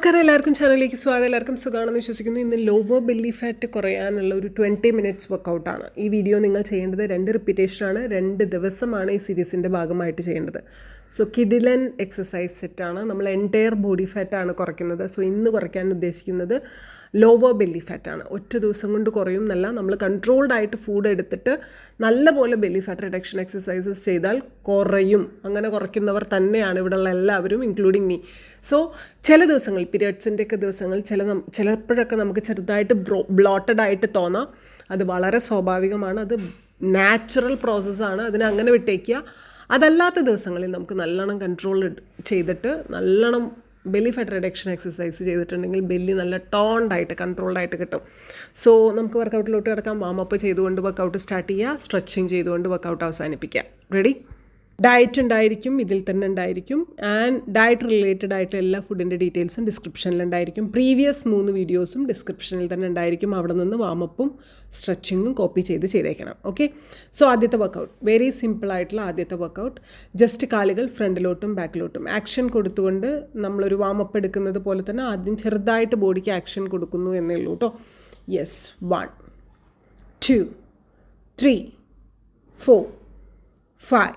നമസ്കാരം എല്ലാവർക്കും ചാനലിലേക്ക് സ്വാഗതം എല്ലാവർക്കും സുഖമാണെന്ന് വിശ്വസിക്കുന്നു ഇന്ന് ലോവർ ബെല്ലി ഫാറ്റ് കുറയാനുള്ള ഒരു ട്വൻറ്റി മിനിറ്റ്സ് വർക്കൗട്ടാണ് ഈ വീഡിയോ നിങ്ങൾ ചെയ്യേണ്ടത് രണ്ട് റിപ്പീറ്റേഷനാണ് രണ്ട് ദിവസമാണ് ഈ സീരീസിൻ്റെ ഭാഗമായിട്ട് ചെയ്യേണ്ടത് സോ കിഡിലൻ എക്സസൈസ് സെറ്റാണ് നമ്മൾ എൻറ്റയർ ബോഡി ഫാറ്റാണ് കുറയ്ക്കുന്നത് സോ ഇന്ന് കുറയ്ക്കാൻ ഉദ്ദേശിക്കുന്നത് ലോവർ ബെല്ലി ഫാറ്റാണ് ഒറ്റ ദിവസം കൊണ്ട് കുറയും എന്നല്ല നമ്മൾ കൺട്രോൾഡ് ആയിട്ട് ഫുഡ് എടുത്തിട്ട് നല്ലപോലെ ബെല്ലി ഫാറ്റ് റിഡക്ഷൻ എക്സസൈസസ് ചെയ്താൽ കുറയും അങ്ങനെ കുറയ്ക്കുന്നവർ തന്നെയാണ് ഇവിടെയുള്ള എല്ലാവരും ഇൻക്ലൂഡിങ് മീ സോ ചില ദിവസങ്ങൾ ഒക്കെ ദിവസങ്ങൾ ചില ചിലപ്പോഴൊക്കെ നമുക്ക് ചെറുതായിട്ട് ബ്രോ ബ്ലോട്ടഡ് ആയിട്ട് തോന്നാം അത് വളരെ സ്വാഭാവികമാണ് അത് നാച്ചുറൽ പ്രോസസ്സാണ് അതിനെ അങ്ങനെ വിട്ടേക്കുക അതല്ലാത്ത ദിവസങ്ങളിൽ നമുക്ക് നല്ലോണം കൺട്രോൾ ചെയ്തിട്ട് നല്ലോണം ബെല്ലി ഫാറ്റ് റിഡക്ഷൻ എക്സസൈസ് ചെയ്തിട്ടുണ്ടെങ്കിൽ ബെല്ലി നല്ല ടോണ്ടായിട്ട് കൺട്രോൾഡായിട്ട് കിട്ടും സോ നമുക്ക് വർക്കൗട്ടിലോട്ട് കിടക്കാം വാമപ്പ് ചെയ്തുകൊണ്ട് വർക്കൗട്ട് സ്റ്റാർട്ട് ചെയ്യുക സ്ട്രെച്ചിങ് ചെയ്തുകൊണ്ട് വർക്കൗട്ട് അവസാനിപ്പിക്കുക റെഡി ഡയറ്റ് ഉണ്ടായിരിക്കും ഇതിൽ തന്നെ ഉണ്ടായിരിക്കും ആൻഡ് ഡയറ്റ് റിലേറ്റഡ് ആയിട്ട് എല്ലാ ഫുഡിൻ്റെ ഡീറ്റെയിൽസും ഡിസ്ക്രിപ്ഷനിൽ ഉണ്ടായിരിക്കും പ്രീവിയസ് മൂന്ന് വീഡിയോസും ഡിസ്ക്രിപ്ഷനിൽ തന്നെ ഉണ്ടായിരിക്കും അവിടെ നിന്ന് വാമപ്പും സ്ട്രെച്ചിങ്ങും കോപ്പി ചെയ്ത് ചെയ്തേക്കണം ഓക്കെ സോ ആദ്യത്തെ വർക്കൗട്ട് വെരി സിമ്പിൾ ആയിട്ടുള്ള ആദ്യത്തെ വർക്കൗട്ട് ജസ്റ്റ് കാലുകൾ ഫ്രണ്ടിലോട്ടും ബാക്കിലോട്ടും ആക്ഷൻ കൊടുത്തുകൊണ്ട് നമ്മളൊരു വാമപ്പ് എടുക്കുന്നത് പോലെ തന്നെ ആദ്യം ചെറുതായിട്ട് ബോഡിക്ക് ആക്ഷൻ കൊടുക്കുന്നു എന്നേ ഉള്ളൂ കേട്ടോ yes one two three four five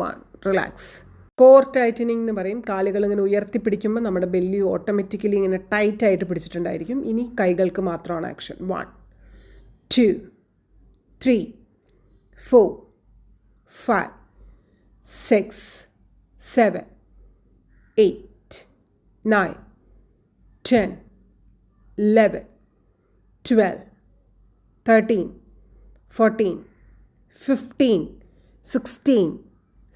One relax core tightening എന്ന് പറയും കാലുകൾ ഇങ്ങനെ ഉയർത്തിപ്പിടിക്കുമ്പോൾ നമ്മുടെ ബെല്ലി ഓട്ടോമാറ്റിക്കലി ഇങ്ങനെ ടൈറ്റ് ആയിട്ട് പിടിച്ചിട്ടുണ്ടായിരിക്കും ഇനി കൈകൾക്ക് മാത്രമാണ് action one two three four five six seven eight nine ten eleven twelve thirteen fourteen fifteen sixteen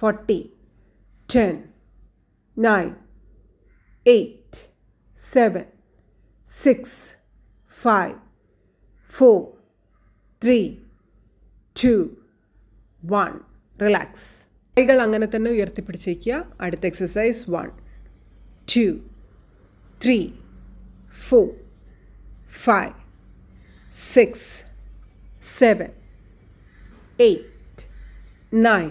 forty ten nine eight seven six five four three two one relax കൈകൾ അങ്ങനെ തന്നെ ഉയർത്തിപ്പിടിച്ചേക്കുക അടുത്ത exercise one two three four five six seven eight nine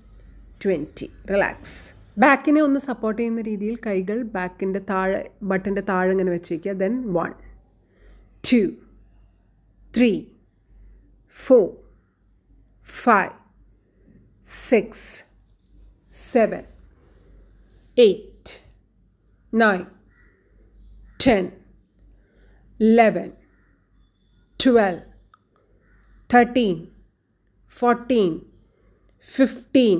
Twenty relax ബാക്കിനെ ഒന്ന് support ചെയ്യുന്ന രീതിയിൽ കൈകൾ ബാക്കിൻ്റെ താഴെ ബട്ടൻ്റെ താഴെ ഇങ്ങനെ വെച്ചേക്കുക then one two three four five six seven eight nine ten eleven twelve thirteen fourteen fifteen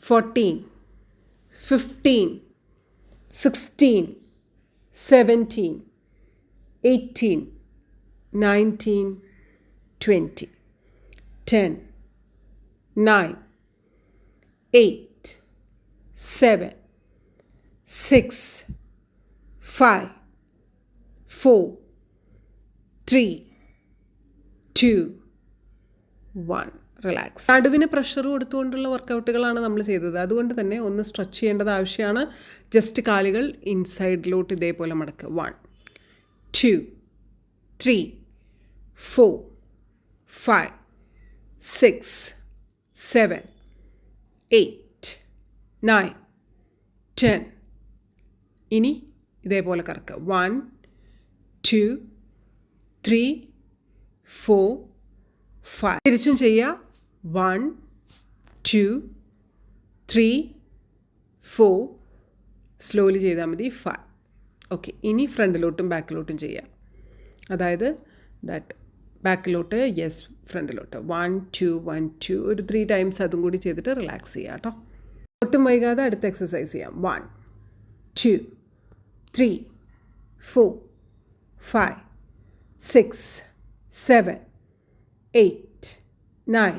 14, 15, 16, 17, 18, 19, 20, 10, 9, 8, 7, 6, 5, 4, 3, 2, 1. Relax നടുവിന് പ്രഷർ കൊടുത്തുകൊണ്ടുള്ള വർക്കൗട്ടുകളാണ് നമ്മൾ ചെയ്തത് അതുകൊണ്ട് തന്നെ ഒന്ന് സ്ട്രെച്ച് ചെയ്യേണ്ടത് ആവശ്യമാണ് ജസ്റ്റ് കാലുകൾ ഇൻസൈഡിലോട്ട് ഇതേപോലെ മടക്കുക one two three four five six seven eight nine ten ഇനി ഇതേപോലെ കറക്കുക one two three four five തിരിച്ചും ചെയ്യുക one two three four slowly ചെയ്താൽ മതി ഫൈവ് ഓക്കെ ഇനി ഫ്രണ്ടിലോട്ടും ബാക്കിലോട്ടും ചെയ്യാം അതായത് ദാറ്റ് ബാക്കിലോട്ട് യെസ് ഫ്രണ്ടിലോട്ട് വൺ ടു വൺ ടു ഒരു ത്രീ ടൈംസ് അതും കൂടി ചെയ്തിട്ട് റിലാക്സ് ചെയ്യാം കേട്ടോ ഒട്ടും വൈകാതെ അടുത്ത എക്സസൈസ് ചെയ്യാം one two three four five six seven eight nine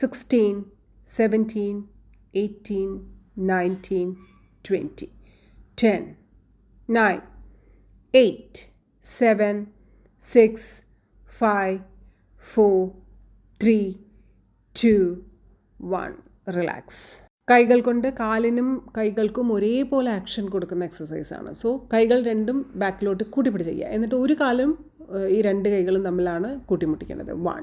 sixteen seventeen eighteen nineteen twenty ten nine eight seven six five four three two one relax കൈകൾ കൊണ്ട് കാലിനും കൈകൾക്കും ഒരേപോലെ ആക്ഷൻ കൊടുക്കുന്ന എക്സസൈസാണ് സോ കൈകൾ രണ്ടും ബാക്കിലോട്ട് കൂട്ടിപ്പിടിച്ച് ചെയ്യുക എന്നിട്ട് ഒരു കാലും ഈ രണ്ട് കൈകളും തമ്മിലാണ് കൂട്ടിമുട്ടിക്കേണ്ടത് one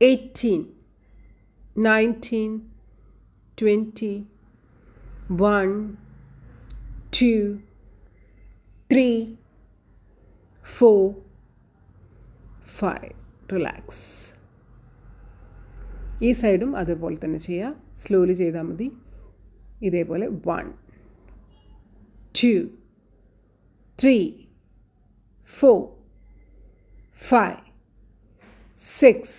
eighteen, nineteen, twenty, one, two, three, four, five. Relax ഈ സൈഡും അതുപോലെ തന്നെ ചെയ്യുക സ്ലോലി ചെയ്താൽ മതി ഇതേപോലെ one two three four five six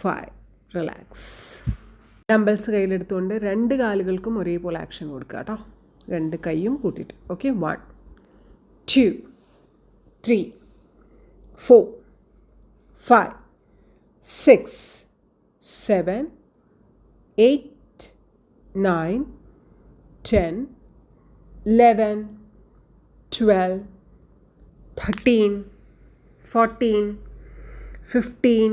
Five relax dumbbells കയ്യിലെടുത്തുകൊണ്ട് രണ്ട് കാലുകൾക്കും ഒരേപോലെ ആക്ഷൻ കൊടുക്കുക കേട്ടോ രണ്ട് കൈയും കൂട്ടിയിട്ട് okay one two three four five six seven eight nine ten eleven twelve thirteen fourteen fifteen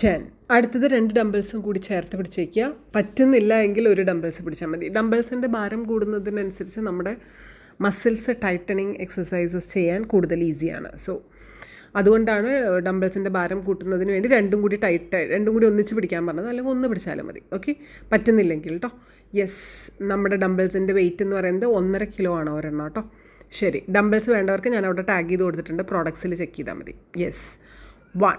ten അടുത്തത് രണ്ട് ഡംബിൾസും കൂടി ചേർത്ത് പിടിച്ചേക്കുക പറ്റുന്നില്ല എങ്കിൽ ഒരു ഡംബിൾസ് പിടിച്ചാൽ മതി ഡംബിൾസിൻ്റെ ഭാരം കൂടുന്നതിനനുസരിച്ച് നമ്മുടെ മസിൽസ് ടൈറ്റനിങ് എക്സസൈസസ് ചെയ്യാൻ കൂടുതൽ ഈസിയാണ് സോ അതുകൊണ്ടാണ് ഡംബിൾസിൻ്റെ ഭാരം കൂട്ടുന്നതിന് വേണ്ടി രണ്ടും കൂടി ടൈറ്റ് രണ്ടും കൂടി ഒന്നിച്ച് പിടിക്കാൻ പറഞ്ഞത് അല്ലെങ്കിൽ ഒന്ന് പിടിച്ചാലും മതി ഓക്കെ പറ്റുന്നില്ലെങ്കിൽ കേട്ടോ യെസ് നമ്മുടെ ഡംബിൾസിൻ്റെ വെയിറ്റ് എന്ന് പറയുന്നത് ഒന്നര കിലോ ആണ് ഒരെണ്ണം കേട്ടോ ശരി ഡംബിൾസ് വേണ്ടവർക്ക് ഞാൻ അവിടെ ടാഗ് ചെയ്ത് കൊടുത്തിട്ടുണ്ട് പ്രോഡക്ട്സിൽ ചെക്ക് ചെയ്താൽ മതി yes one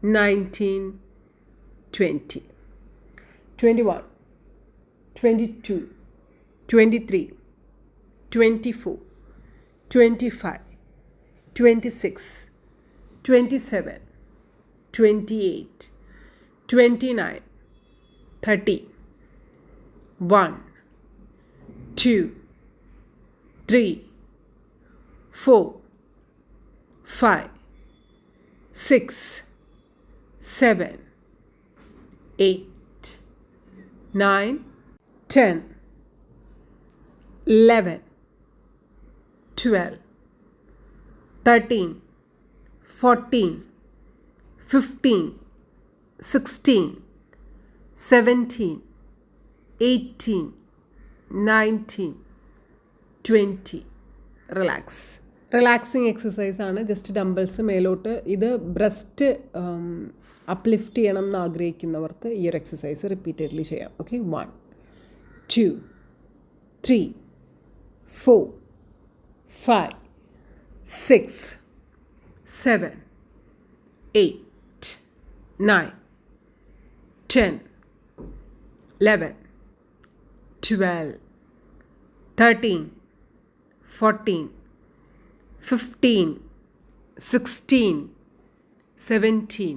19, 20, 21, 22, 23, 24, 25, 26, 27, 28, 29, 30, 1, 2, 3, 4, 5, 6, seven, eight, nine, ten, eleven, twelve, thirteen, fourteen, fifteen, sixteen, seventeen, eighteen, nineteen, twenty. Relax relaxing എക്സസൈസാണ് just dumbbells മേലോട്ട് ഇത് ബ്രസ്റ്റ് അപ്ലിഫ്റ്റ് ചെയ്യണം എന്ന് ആഗ്രഹിക്കുന്നവർക്ക് ഈ ഒരു എക്സസൈസ് റിപ്പീറ്റഡ്ലി ചെയ്യാം okay one two three four five six seven eight nine ten eleven twelve thirteen fourteen fifteen sixteen seventeen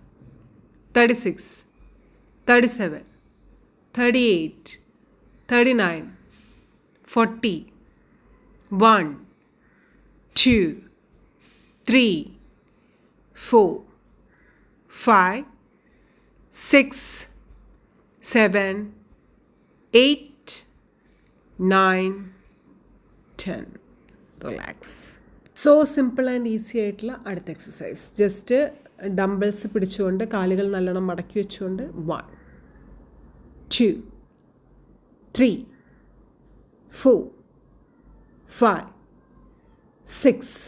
thirty six thirty seven thirty eight thirty nine forty one two three four five six seven eight nine ten relax so simple and easy ആയിട്ടുള്ള അടുത്ത exercise just dumbbells പിടിച്ചുകൊണ്ട് കാലുകൾ നല്ലോണം മടക്കി വെച്ചുകൊണ്ട് one two three four five six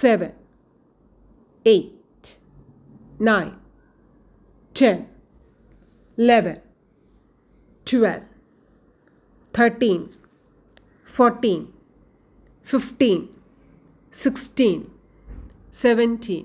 seven eight nine ten eleven twelve thirteen fourteen fifteen sixteen seventeen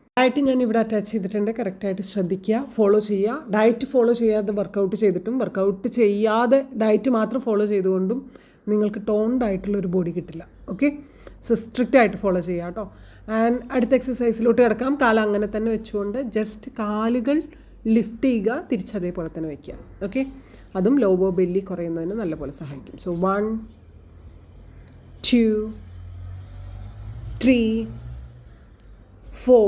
diet ഞാൻ ഇവിടെ attach ചെയ്തിട്ടുണ്ട് കറക്റ്റായിട്ട് ശ്രദ്ധിക്കുക ഫോളോ ചെയ്യുക ഡയറ്റ് ഫോളോ ചെയ്യാതെ വർക്കൗട്ട് ചെയ്തിട്ടും വർക്കൗട്ട് ചെയ്യാതെ ഡയറ്റ് മാത്രം ഫോളോ ചെയ്തുകൊണ്ടും നിങ്ങൾക്ക് ടോൺഡ് ആയിട്ടുള്ള ഒരു ബോഡി കിട്ടില്ല ഓക്കെ സോ സ്ട്രിക്റ്റ് ആയിട്ട് ഫോളോ ചെയ്യുക കേട്ടോ ആൻഡ് അടുത്ത എക്സസൈസിലോട്ട് കിടക്കാം കാല അങ്ങനെ തന്നെ വെച്ചുകൊണ്ട് ജസ്റ്റ് കാലുകൾ ലിഫ്റ്റ് ചെയ്യുക തിരിച്ചതേപോലെ തന്നെ വയ്ക്കുക ഓക്കെ അതും ലോബോ ബെല്ലി കുറയുന്നതിന് നല്ലപോലെ സഹായിക്കും so one two three four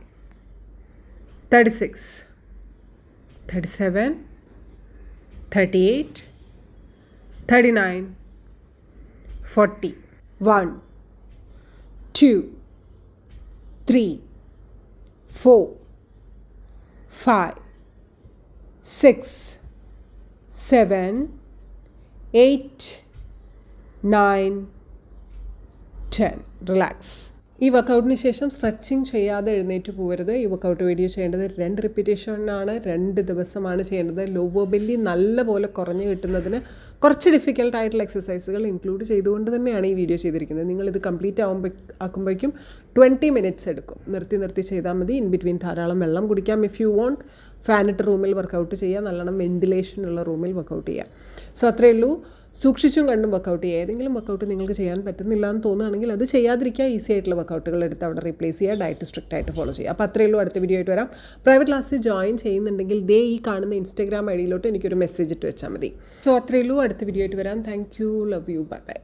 thirty six, thirty seven, thirty eight, thirty nine, forty. One, two, three, four, five, six, seven, eight, nine, ten. Relax. ഈ വർക്കൗട്ടിന് ശേഷം സ്ട്രെച്ചിങ് ചെയ്യാതെ എഴുന്നേറ്റ് പോകരുത് ഈ വർക്കൗട്ട് വീഡിയോ ചെയ്യേണ്ടത് രണ്ട് റിപ്പീറ്റേഷനാണ് രണ്ട് ദിവസമാണ് ചെയ്യേണ്ടത് ലോവർ ബെല്ലി നല്ലപോലെ കുറഞ്ഞു കിട്ടുന്നതിന് കുറച്ച് ഡിഫിക്കൽട്ട് ആയിട്ടുള്ള എക്സസൈസുകൾ ഇൻക്ലൂഡ് ചെയ്തുകൊണ്ട് തന്നെയാണ് ഈ വീഡിയോ ചെയ്തിരിക്കുന്നത് നിങ്ങളിത് കംപ്ലീറ്റ് ആകുമ്പോൾ ആക്കുമ്പോഴേക്കും ട്വൻറ്റി മിനിറ്റ്സ് എടുക്കും നിർത്തി നിർത്തി ചെയ്താൽ മതി ഇൻ ബിറ്റ്വീൻ ധാരാളം വെള്ളം കുടിക്കാം ഇഫ് യു വോണ്ട് ഫാനിട്ട് റൂമിൽ വർക്കൗട്ട് ചെയ്യുക നല്ലോണം വെന്റിലേഷൻ ഉള്ള റൂമിൽ വർക്കൗട്ട് ചെയ്യുക സോ അത്രയേ ഉള്ളൂ സൂക്ഷിച്ചും കണ്ടും വർക്കൗട്ട് ചെയ്യുക ഏതെങ്കിലും വർക്കൗട്ട് നിങ്ങൾക്ക് ചെയ്യാൻ പറ്റുന്നില്ല എന്ന് തോന്നുകയാണെങ്കിൽ അത് ചെയ്യാതിരിക്കുക ഈസി ആയിട്ടുള്ള വർക്കൗട്ടുകൾ എടുത്ത് അവിടെ റീപ്ലേസ് ചെയ്യുക ഡയറ്റ് സ്ട്രിക്റ്റ് ആയിട്ട് ഫോളോ ചെയ്യുക അപ്പോൾ അത്രയേ ഉള്ളൂ അടുത്ത വീഡിയോ ആയിട്ട് വരാം പ്രൈവറ്റ് ക്ലാസ്സിൽ ജോയിൻ ചെയ്യുന്നുണ്ടെങ്കിൽ ദേ ഈ കാണുന്ന ഇൻസ്റ്റാഗ്രാം ഐഡിയിലോട്ട് എനിക്കൊരു മെസ്സേജ് ഇട്ട് വെച്ചാൽ മതി സോ അത്രയേ ഉള്ളൂ അടുത്ത വീഡിയോ ആയിട്ട് വരാം thank you love you bye bye